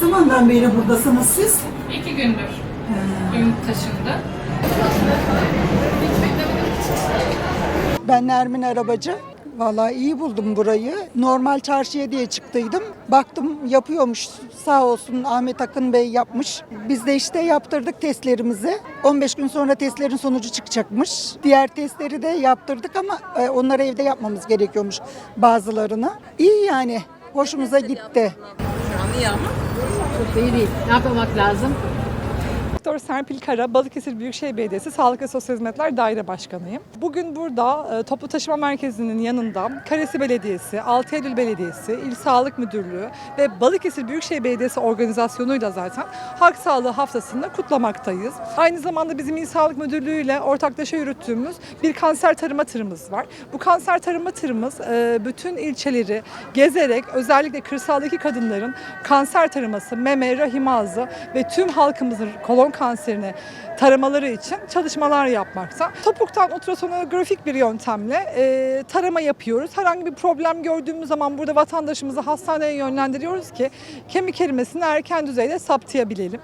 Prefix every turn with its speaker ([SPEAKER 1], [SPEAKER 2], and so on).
[SPEAKER 1] zamandan beri buradasınız siz?
[SPEAKER 2] İki gündür gün taşındı.
[SPEAKER 3] Ben Nermin Arabacı. Vallahi iyi buldum burayı. Normal çarşıya diye çıktıydım. Baktım yapıyormuş. Sağ olsun Ahmet Akın Bey yapmış. Biz de işte yaptırdık testlerimizi. 15 gün sonra testlerin sonucu çıkacakmış. Diğer testleri de yaptırdık ama e, onları evde yapmamız gerekiyormuş bazılarını. İyi yani. Hoşumuza gitti.
[SPEAKER 4] Çok da iyi değil. Ne yapmak lazım?
[SPEAKER 5] Doktor Serpil Kara, Balıkesir Büyükşehir Belediyesi Sağlık ve Sosyal Hizmetler Daire Başkanıyım. Bugün burada e, toplu taşıma merkezinin yanında Karesi Belediyesi, 6 Eylül Belediyesi, İl Sağlık Müdürlüğü ve Balıkesir Büyükşehir Belediyesi organizasyonuyla zaten Halk Sağlığı Haftası'nı kutlamaktayız. Aynı zamanda bizim İl Sağlık Müdürlüğü ile ortaklaşa yürüttüğümüz bir kanser tarıma tırımız var. Bu kanser tarıma tırımız e, bütün ilçeleri gezerek özellikle kırsaldaki kadınların kanser taraması, meme, rahim ağzı ve tüm halkımızın kolon kanserini taramaları için çalışmalar yapmakta. Topuktan ultrasonografik bir yöntemle e, tarama yapıyoruz. Herhangi bir problem gördüğümüz zaman burada vatandaşımızı hastaneye yönlendiriyoruz ki kemik erimesini erken düzeyde saptayabilelim.